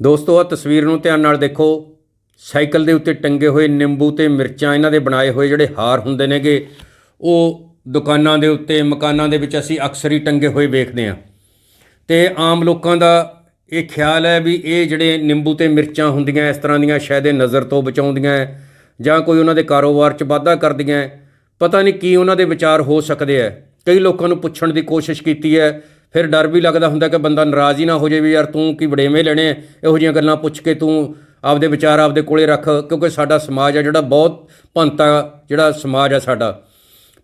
ਦੋਸਤੋ ਆ ਤਸਵੀਰ ਨੂੰ ਧਿਆਨ ਨਾਲ ਦੇਖੋ। ਸਾਈਕਲ ਦੇ ਉੱਤੇ ਟੰਗੇ ਹੋਏ ਨਿੰਬੂ ਤੇ ਮਿਰਚਾਂ ਇਹਨਾਂ ਦੇ ਬਣਾਏ ਹੋਏ ਜਿਹੜੇ ਹਾਰ ਹੁੰਦੇ ਨੇਗੇ, ਉਹ ਦੁਕਾਨਾਂ ਦੇ ਉੱਤੇ, ਮਕਾਨਾਂ ਦੇ ਵਿੱਚ ਅਸੀਂ ਅਕਸਰ ਹੀ ਟੰਗੇ ਹੋਏ ਵੇਖਦੇ ਹਾਂ। ਤੇ ਆਮ ਲੋਕਾਂ ਦਾ ਇਹ ਖਿਆਲ ਹੈ ਵੀ ਇਹ ਜਿਹੜੇ ਨਿੰਬੂ ਤੇ ਮਿਰਚਾਂ ਹੁੰਦੀਆਂ, ਇਸ ਤਰ੍ਹਾਂ ਦੀਆਂ ਸ਼ਾਇਦ ਨਜ਼ਰ ਤੋਂ ਬਚਾਉਂਦੀਆਂ ਹੈ ਜਾਂ ਕੋਈ ਉਹਨਾਂ ਦੇ ਕਾਰੋਬਾਰ 'ਚ ਵਾਧਾ ਕਰਦੀਆਂ ਹੈ, ਪਤਾ ਨਹੀਂ ਕੀ ਉਹਨਾਂ ਦੇ ਵਿਚਾਰ ਹੋ ਸਕਦੇ ਹੈ। ਕਈ ਲੋਕਾਂ ਨੂੰ ਪੁੱਛਣ ਦੀ ਕੋਸ਼ਿਸ਼ ਕੀਤੀ ਹੈ ਫਿਰ ਡਰ ਵੀ ਲੱਗਦਾ ਹੁੰਦਾ ਕਿ ਬੰਦਾ ਨਾਰਾਜ਼ ਹੀ ਨਾ ਹੋ ਜਾਵੇ ਵੀ ਯਾਰ ਤੂੰ ਕੀ ਵੜੇਵੇਂ ਲੈਣੇ ਆ? ਇਹੋ ਜਿਹੀਆਂ ਗੱਲਾਂ ਪੁੱਛ ਕੇ ਤੂੰ ਆਪਦੇ ਵਿਚਾਰ ਆਪਦੇ ਕੋਲੇ ਰੱਖ, ਕਿਉਂਕਿ ਸਾਡਾ ਸਮਾਜ ਆ ਜਿਹੜਾ ਬਹੁਤ ਭੰਤਾ ਜਿਹੜਾ ਸਮਾਜ ਆ ਸਾਡਾ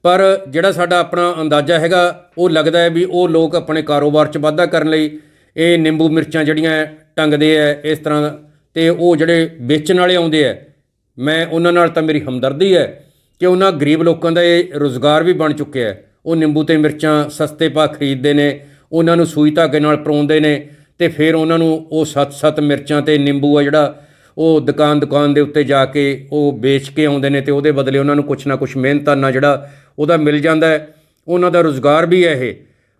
ਪਰ ਜਿਹੜਾ ਸਾਡਾ ਆਪਣਾ ਅੰਦਾਜ਼ਾ ਹੈਗਾ, ਉਹ ਲੱਗਦਾ ਹੈ ਵੀ ਉਹ ਲੋਕ ਆਪਣੇ ਕਾਰੋਬਾਰ 'ਚ ਵਾਧਾ ਕਰਨ ਲਈ ਇਹ ਨਿੰਬੂ ਮਿਰਚਾਂ ਜਿਹੜੀਆਂ ਟੰਗਦੇ ਐ ਇਸ ਤਰ੍ਹਾਂ ਤੇ ਉਹ ਜਿਹੜੇ ਵੇਚਣ ਵਾਲੇ ਆਉਂਦੇ ਐ ਮੈਂ ਉਹਨਾਂ ਨਾਲ ਤਾਂ ਮੇਰੀ ਹਮਦਰਦੀ ਹੈ ਕਿ ਉਹਨਾਂ ਗਰੀਬ ਲੋਕਾਂ ਦਾ ਇਹ ਰੋਜ਼ਗਾਰ ਵੀ ਬਣ ਚੁੱਕਿਆ ਹੈ ਉਹ ਨਿੰਬੂ ਤੇ ਮਿਰਚਾਂ ਸਸਤੇ ਪਾ ਖਰੀਦਦੇ ਨੇ ਉਹਨਾਂ ਨੂੰ ਸੂਈ ਧਾਗੇ ਨਾਲ ਪਰੋਂਦੇ ਨੇ ਤੇ ਫਿਰ ਉਹਨਾਂ ਨੂੰ ਉਹ ਸੱਤ-ਸੱਤ ਮਿਰਚਾਂ ਤੇ ਨਿੰਬੂ ਆ ਜਿਹੜਾ ਉਹ ਦੁਕਾਨ ਦੁਕਾਨ ਦੇ ਉੱਤੇ ਜਾ ਕੇ ਉਹ ਵੇਚ ਕੇ ਆਉਂਦੇ ਨੇ ਤੇ ਉਹਦੇ ਬਦਲੇ ਉਹਨਾਂ ਨੂੰ ਕੁਛ ਨਾ ਕੁਛ ਮਿਹਨਤਾਨਾ ਜਿਹੜਾ ਉਹਦਾ ਮਿਲ ਜਾਂਦਾ ਹੈ। ਉਹਨਾਂ ਦਾ ਰੋਜ਼ਗਾਰ ਵੀ ਹੈ ਇਹ।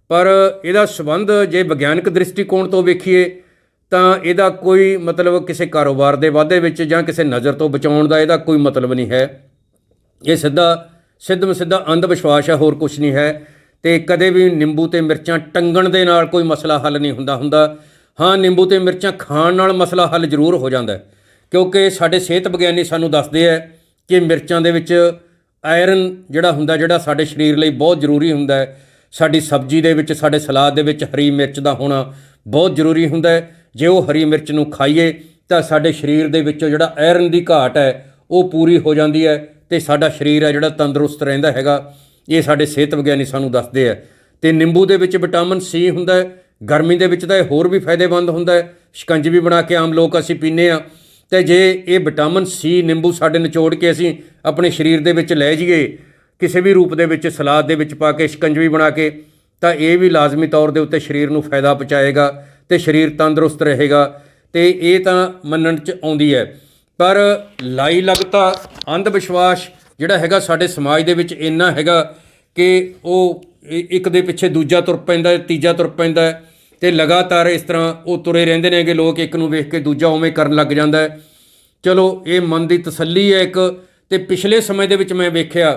ਪਰ ਇਹਦਾ ਸਬੰਧ ਜੇ ਵਿਗਿਆਨਕ ਦ੍ਰਿਸ਼ਟੀਕੋਣ ਤੋਂ ਵੇਖੀਏ ਤਾਂ ਇਹਦਾ ਕੋਈ ਮਤਲਬ ਕਿਸੇ ਕਾਰੋਬਾਰ ਦੇ ਵਾਧੇ ਵਿੱਚ ਜਾਂ ਕਿਸੇ ਨਜ਼ਰ ਤੋਂ ਬਚਾਉਣ ਦਾ ਇਹਦਾ ਕੋਈ ਮਤਲਬ ਨਹੀਂ ਹੈ। ਇਹ ਸਿੱਧਾ ਸਿੱਧਮ ਸਿੱਧਾ ਅੰਧ ਵਿਸ਼ਵਾਸ ਹੈ, ਹੋਰ ਕੁਝ ਨਹੀਂ ਹੈ। ਤੇ ਕਦੇ ਵੀ ਨਿੰਬੂ ਤੇ ਮਿਰਚਾਂ ਟੰਗਣ ਦੇ ਨਾਲ ਕੋਈ ਮਸਲਾ ਹੱਲ ਨਹੀਂ ਹੁੰਦਾ ਹੁੰਦਾ। ਹਾਂ, ਨਿੰਬੂ ਤੇ ਮਿਰਚਾਂ ਖਾਣ ਨਾਲ ਮਸਲਾ ਹੱਲ ਜ਼ਰੂਰ ਹੋ ਜਾਂਦਾ ਕਿਉਂਕਿ ਸਾਡੇ ਸਿਹਤ ਵਿਗਿਆਨੀ ਸਾਨੂੰ ਦੱਸਦੇ ਹੈ ਕਿ ਮਿਰਚਾਂ ਦੇ ਵਿੱਚ ਆਇਰਨ ਜਿਹੜਾ ਹੁੰਦਾ, ਜਿਹੜਾ ਸਾਡੇ ਸਰੀਰ ਲਈ ਬਹੁਤ ਜ਼ਰੂਰੀ ਹੁੰਦਾ ਹੈ। ਸਾਡੀ ਸਬਜ਼ੀ ਦੇ ਵਿੱਚ, ਸਾਡੇ ਸਲਾਦ ਦੇ ਵਿੱਚ ਹਰੀ ਮਿਰਚ ਦਾ ਹੋਣਾ ਬਹੁਤ ਜ਼ਰੂਰੀ ਹੁੰਦਾ ਹੈ। ਜੇ ਉਹ ਹਰੀ ਮਿਰਚ ਨੂੰ ਖਾਈਏ ਤਾਂ ਸਾਡੇ ਸਰੀਰ ਦੇ ਵਿੱਚੋਂ ਜਿਹੜਾ ਆਇਰਨ ਦੀ ਘਾਟ ਹੈ, ਉਹ ਪੂਰੀ ਹੋ ਜਾਂਦੀ ਹੈ ਤੇ ਸਾਡਾ ਸਰੀਰ ਹੈ ਜਿਹੜਾ ਤੰਦਰੁਸਤ ਰਹਿੰਦਾ ਹੈਗਾ। ਇਹ ਸਾਡੇ ਸਿਹਤ ਵਿਗਿਆਨੀ ਸਾਨੂੰ ਦੱਸਦੇ ਆ। ਤੇ ਨਿੰਬੂ ਦੇ ਵਿੱਚ ਵਿਟਾਮਿਨ ਸੀ ਹੁੰਦਾ ਹੈ, ਗਰਮੀ ਦੇ ਵਿੱਚ ਤਾਂ ਇਹ ਹੋਰ ਵੀ ਫਾਇਦੇਮੰਦ ਹੁੰਦਾ ਹੈ। ਸ਼ਿਕੰਜਵੀ ਬਣਾ ਕੇ ਆਮ ਲੋਕ ਅਸੀਂ ਪੀਂਦੇ ਆ ਤੇ ਜੇ ਇਹ ਵਿਟਾਮਿਨ ਸੀ ਨਿੰਬੂ ਸਾਡੇ ਨਿਚੋੜ ਕੇ ਅਸੀਂ ਆਪਣੇ ਸਰੀਰ ਦੇ ਵਿੱਚ ਲੈ ਜਾਈਏ, ਕਿਸੇ ਵੀ ਰੂਪ ਦੇ ਵਿੱਚ, ਸਲਾਦ ਦੇ ਵਿੱਚ ਪਾ ਕੇ ਸ਼ਿਕੰਜਵੀ ਬਣਾ ਕੇ, ਤਾਂ ਇਹ ਵੀ ਲਾਜ਼ਮੀ ਤੌਰ ਦੇ ਉੱਤੇ ਸਰੀਰ ਨੂੰ ਫਾਇਦਾ ਪਹੁੰਚਾਏਗਾ ਤੇ ਸਰੀਰ ਤੰਦਰੁਸਤ ਰਹੇਗਾ। ਤੇ ਇਹ ਤਾਂ ਮੰਨਣ ਚ ਆਉਂਦੀ ਹੈ। ਪਰ ਲਾਈ ਲਗਤਾ ਅੰਧ ਵਿਸ਼ਵਾਸ ਜਿਹੜਾ ਹੈਗਾ ਸਾਡੇ ਸਮਾਜ ਦੇ ਵਿੱਚ ਇੰਨਾ ਹੈਗਾ ਕਿ ਉਹ ਇੱਕ ਦੇ ਪਿੱਛੇ ਦੂਜਾ ਤੁਰ ਪੈਂਦਾ ਤੀਜਾ ਤੁਰ ਪੈਂਦਾ ਹੈ ਤੇ ਲਗਾਤਾਰ ਇਸ ਤਰ੍ਹਾਂ ਉਹ ਤੁਰੇ ਰਹਿੰਦੇ ਨੇਗੇ ਲੋਕ ਇੱਕ ਨੂੰ ਵੇਖ ਕੇ ਦੂਜਾ ਉਵੇਂ ਕਰਨ ਲੱਗ ਜਾਂਦਾ ਚਲੋ, ਇਹ ਮਨ ਦੀ ਤਸੱਲੀ ਹੈ ਇੱਕ ਤੇ ਪਿਛਲੇ ਸਮੇਂ ਦੇ ਵਿੱਚ ਮੈਂ ਵੇਖਿਆ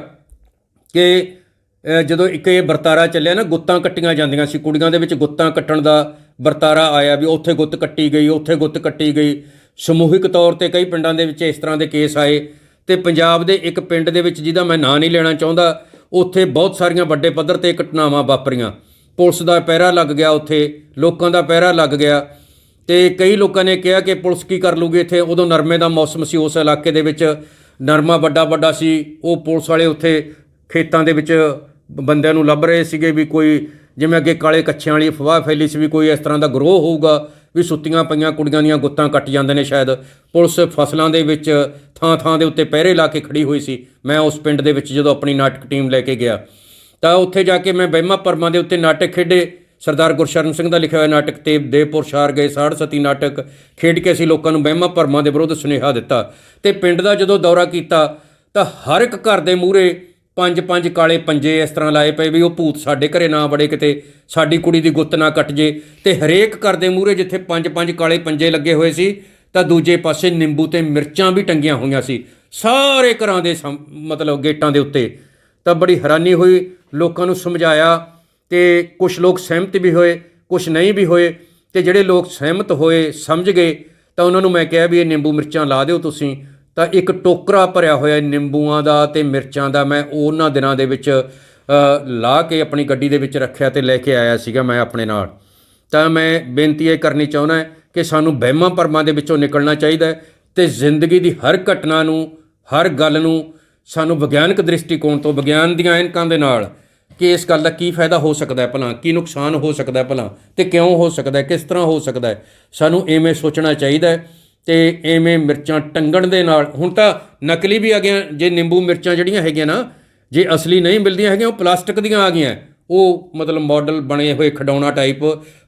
ਕਿ ਜਦੋਂ ਇੱਕ ਇਹ ਵਰਤਾਰਾ ਚੱਲਿਆ ਨਾ, ਗੁੱਤਾਂ ਕੱਟੀਆਂ ਜਾਂਦੀਆਂ ਸੀ, ਕੁੜੀਆਂ ਦੇ ਵਿੱਚ ਗੁੱਤਾਂ ਕੱਟਣ ਦਾ ਵਰਤਾਰਾ ਆਇਆ ਵੀ ਉੱਥੇ ਗੁੱਤ ਕੱਟੀ ਗਈ, ਉੱਥੇ ਗੁੱਤ ਕੱਟੀ ਗਈ। ਸਮੂਹਿਕ ਤੌਰ ਤੇ ਕਈ ਪਿੰਡਾਂ ਦੇ ਵਿੱਚ ਇਸ ਤਰ੍ਹਾਂ ਦੇ ਕੇਸ ਆਏ। ਤੇ ਪੰਜਾਬ ਦੇ ਇੱਕ ਪਿੰਡ ਦੇ ਵਿੱਚ ਜਿਹਦਾ ਮੈਂ ਨਾਂ ਨਹੀਂ ਲੈਣਾ ਚਾਹੁੰਦਾ, ਉੱਥੇ ਬਹੁਤ ਸਾਰੀਆਂ ਵੱਡੇ ਪੱਧਰ ਤੇ ਘਟਨਾਵਾਂ ਵਾਪਰੀਆਂ। ਪੁਲਿਸ ਦਾ ਪਹਿਰਾ ਲੱਗ ਗਿਆ ਉੱਥੇ, ਲੋਕਾਂ ਦਾ ਪਹਿਰਾ ਲੱਗ ਗਿਆ। ਤੇ ਕਈ ਲੋਕਾਂ ਨੇ ਕਿਹਾ ਕਿ ਪੁਲਿਸ ਕੀ ਕਰ ਲੂਗੀ ਇੱਥੇ, ਉਦੋਂ ਨਰਮੇ ਦਾ ਮੌਸਮ ਸੀ ਉਸ ਇਲਾਕੇ ਦੇ ਵਿੱਚ। ਨਰਮਾ ਵੱਡਾ ਵੱਡਾ ਸੀ, ਉਹ ਪੁਲਿਸ ਵਾਲੇ ਉੱਥੇ ਖੇਤਾਂ ਦੇ ਵਿੱਚ ਬੰਦਿਆਂ ਨੂੰ ਲੱਭ ਰਹੇ ਸੀਗੇ ਵੀ ਕੋਈ, ਜਿਵੇਂ ਅੱਗੇ ਕਾਲੇ ਕੱਛਿਆਂ ਵਾਲੀ ਅਫਵਾਹ ਫੈਲੀ ਸੀ ਵੀ ਕੋਈ ਇਸ ਤਰ੍ਹਾਂ ਦਾ ਗਰੋਹ ਹੋਊਗਾ। ਵੀ ਸੁੱਤੀਆਂ ਪਈਆਂ ਕੁੜੀਆਂ ਦੀਆਂ ਗੁੱਤਾਂ ਕੱਟ ਜਾਂਦੇ ਨੇ ਸ਼ਾਇਦ। ਪੁਲਿਸ ਫਸਲਾਂ ਦੇ ਵਿੱਚ ਥਾਂ ਥਾਂ ਦੇ ਉੱਤੇ ਪਹਿਰੇ ਲਾ ਕੇ ਖੜੀ ਹੋਈ ਸੀ। ਮੈਂ ਉਸ ਪਿੰਡ ਦੇ ਵਿੱਚ ਜਦੋਂ ਆਪਣੀ ਨਾਟਕ ਟੀਮ ਲੈ ਕੇ ਗਿਆ। ਤਾਂ ਉੱਥੇ ਜਾ ਕੇ ਮੈਂ ਬਹਿਮਾ ਪਰਮਾਂ ਦੇ ਉੱਤੇ ਨਾਟਕ ਖੇਡੇ। ਸਰਦਾਰ ਗੁਰਸ਼ਰਨ ਸਿੰਘ ਦਾ ਲਿਖਿਆ ਹੋਇਆ ਨਾਟਕ ਤੇ ਦੇਵਪੁਰ ਸ਼ਾਰ ਗਏ। ਸਾੜ ਸਤੀ ਨਾਟਕ ਖੇਡ ਕੇ ਅਸੀਂ ਲੋਕਾਂ ਨੂੰ ਬਹਿਮਾ ਪਰਮਾਂ ਦੇ ਵਿਰੁੱਧ ਸੁਨੇਹਾ ਦਿੱਤਾ। ਤੇ ਪਿੰਡ ਦਾ ਜਦੋਂ ਦੌਰਾ ਕੀਤਾ ਤਾਂ ਹਰ ਇੱਕ ਘਰ ਦੇ ਮੂਹਰੇ ਪੰਜ ਪੰਜ ਕਾਲੇ ਪੰਜੇ ਇਸ ਤਰ੍ਹਾਂ ਲਾਏ ਪਏ ਵੀ ਉਹ ਭੂਤ ਸਾਡੇ ਘਰੇ ਨਾ ਵੜੇ ਕਿਤੇ, ਸਾਡੀ ਕੁੜੀ ਦੀ ਗੁੱਤ ਨਾ ਕੱਟ ਜੇ। ਤੇ ਹਰੇਕ ਘਰ ਦੇ ਮੂਹਰੇ ਜਿੱਥੇ ਪੰਜ ਪੰਜ ਕਾਲੇ ਪੰਜੇ ਲੱਗੇ ਹੋਏ ਸੀ, ਤਾਂ ਦੂਜੇ ਪਾਸੇ ਨਿੰਬੂ ਤੇ ਮਿਰਚਾਂ ਵੀ ਟੰਗੀਆਂ ਹੋਈਆਂ ਸੀ, ਸਾਰੇ ਘਰਾਂ ਦੇ ਸਾਹਮ- ਮਤਲਬ ਗੇਟਾਂ ਦੇ ਉੱਤੇ। ਤਾਂ ਬੜੀ ਹੈਰਾਨੀ ਹੋਈ, ਲੋਕਾਂ ਨੂੰ ਸਮਝਾਇਆ ਤੇ ਕੁਝ ਲੋਕ ਸਹਿਮਤ ਵੀ ਹੋਏ ਕੁਝ ਨਹੀਂ ਵੀ ਹੋਏ। ਤੇ ਜਿਹੜੇ ਲੋਕ ਸਹਿਮਤ ਹੋਏ, ਸਮਝ ਗਏ, ਤਾਂ ਉਹਨਾਂ ਨੂੰ ਮੈਂ ਕਿਹਾ ਵੀ ਇਹ ਨਿੰਬੂ ਮਿਰਚਾਂ ਲਾ ਦਿਓ ਤੁਸੀਂ। ਤਾਂ ਇੱਕ ਟੋਕਰਾ ਭਰਿਆ ਹੋਇਆ ਨਿੰਬੂਆਂ ਦਾ ਤੇ ਮਿਰਚਾਂ ਦਾ ਮੈਂ ਉਹਨਾਂ ਦਿਨਾਂ ਦੇ ਵਿੱਚ ਅ, ਲਾ ਕੇ ਆਪਣੀ ਗੱਡੀ ਦੇ ਵਿੱਚ ਰੱਖਿਆ ਤੇ ਲੈ ਕੇ ਆਇਆ ਸੀਗਾ ਮੈਂ ਆਪਣੇ ਨਾਲ। ਤਾਂ ਮੈਂ ਬੇਨਤੀ ਇਹ ਕਰਨੀ ਚਾਹੁੰਦਾ ਕਿ ਸਾਨੂੰ ਵਹਿਮਾਂ ਭਰਮਾਂ ਦੇ ਵਿੱਚੋਂ ਨਿਕਲਣਾ ਚਾਹੀਦਾ ਹੈ ਤੇ ਜ਼ਿੰਦਗੀ ਦੀ ਹਰ ਘਟਨਾ ਨੂੰ ਹਰ ਗੱਲ ਨੂੰ ਸਾਨੂੰ ਵਿਗਿਆਨਕ ਦ੍ਰਿਸ਼ਟੀਕੋਣ ਤੋਂ ਵਿਗਿਆਨ ਦੀਆਂ ਐਨਕਾਂ ਦੇ ਨਾਲ ਕਿ ਇਸ ਗੱਲ ਦਾ ਕੀ ਫਾਇਦਾ ਹੋ ਸਕਦਾ ਹੈ ਭਲਾ ਕੀ ਨੁਕਸਾਨ ਹੋ ਸਕਦਾ ਹੈ ਭਲਾ ਤੇ ਕਿਉਂ ਹੋ ਸਕਦਾ ਹੈ ਕਿਸ ਤਰ੍ਹਾਂ ਹੋ ਸਕਦਾ ਹੈ ਸਾਨੂੰ ਐਵੇਂ ਸੋਚਣਾ ਚਾਹੀਦਾ ਹੈ ਤੇ ਐਵੇਂ ਮਿਰਚਾਂ ਟੰਗਣ ਦੇ ਨਾਲ, ਹੁਣ ਤਾਂ ਨਕਲੀ ਵੀ ਆ ਗਈਆਂ ਜੇ ਨਿੰਬੂ ਮਿਰਚਾਂ ਜਿਹੜੀਆਂ ਹੈਗੀਆਂ ਨਾ, ਜੇ ਅਸਲੀ ਨਹੀਂ ਮਿਲਦੀਆਂ ਹੈਗੀਆਂ, ਉਹ ਪਲਾਸਟਿਕ ਦੀਆਂ ਆ ਗਈਆਂ। ਉਹ ਮਤਲਬ ਮਾਡਲ ਬਣੇ ਹੋਏ ਖਡਾਉਣਾ ਟਾਈਪ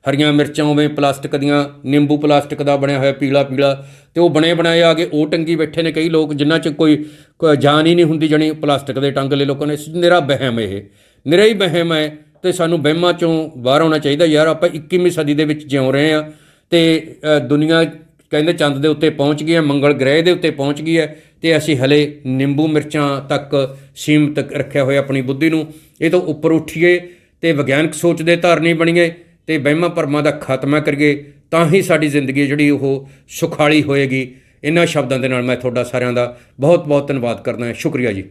ਹਰੀਆਂ ਮਿਰਚਾਂ ਉਵੇਂ ਪਲਾਸਟਿਕ ਦੀਆਂ, ਨਿੰਬੂ ਪਲਾਸਟਿਕ ਦਾ ਬਣਿਆ ਹੋਇਆ ਪੀਲਾ ਪੀਲਾ, ਤੇ ਉਹ ਬਣੇ ਬਣਾਏ ਆ ਗਏ ਉਹ ਟੰਗੀ ਬੈਠੇ ਨੇ ਕਈ ਲੋਕ, ਜਿਨ੍ਹਾਂ 'ਚ ਕੋਈ ਕੋਈ ਜਾਨ ਹੀ ਨਹੀਂ ਹੁੰਦੀ ਜਣੀ ਪਲਾਸਟਿਕ ਦੇ ਟੰਗ ਲਏ ਲੋਕਾਂ ਨੇ। ਨਿਰਾ ਵਹਿਮ ਇਹ। ਨਿਰਾ ਹੀ ਵਹਿਮ ਹੈ, ਤੇ ਸਾਨੂੰ ਵਹਿਮਾਂ ਚੋਂ ਬਾਹਰ ਆਉਣਾ ਚਾਹੀਦਾ, ਯਾਰ ਆਪਾਂ 21ਵੀਂ ਸਦੀ ਦੇ ਵਿੱਚ ਜਿਉ ਰਹੇ ਆ ਤੇ ਦੁਨੀਆ ਕਹਿੰਦੇ ਚੰਦ ਦੇ ਉੱਤੇ ਪਹੁੰਚ ਗਈ ਹੈ, ਮੰਗਲ ਗ੍ਰਹਿ ਦੇ ਉੱਤੇ ਪਹੁੰਚ ਗਈ ਹੈ ਤੇ ਅਸੀਂ ਹਲੇ ਨਿੰਬੂ ਮਿਰਚਾਂ ਤੱਕ ਸੀਮਤ ਰੱਖਿਆ ਹੋਇਆ ਆਪਣੀ ਬੁੱਧੀ ਨੂੰ। ਇਹ ਤੋਂ ਉੱਪਰ ਉੱਠੀਏ ਤੇ ਵਿਗਿਆਨਕ ਸੋਚ ਦੇ ਧਾਰਨੀ ਬਣੀਏ ਤੇ ਵਹਿਮਾਂ ਭਰਮਾਂ ਦਾ ਖਾਤਮਾ ਕਰੀਏ, ਤਾਂ ਹੀ ਸਾਡੀ ਜ਼ਿੰਦਗੀ ਜਿਹੜੀ ਉਹ ਸੁਖਾਲੀ ਹੋਏਗੀ। ਇਹਨਾਂ ਸ਼ਬਦਾਂ ਦੇ ਨਾਲ ਮੈਂ ਤੁਹਾਡਾ ਸਾਰਿਆਂ ਦਾ ਬਹੁਤ ਬਹੁਤ ਧੰਨਵਾਦ ਕਰਦਾ ਹਾਂ। ਸ਼ੁਕਰੀਆ ਜੀ।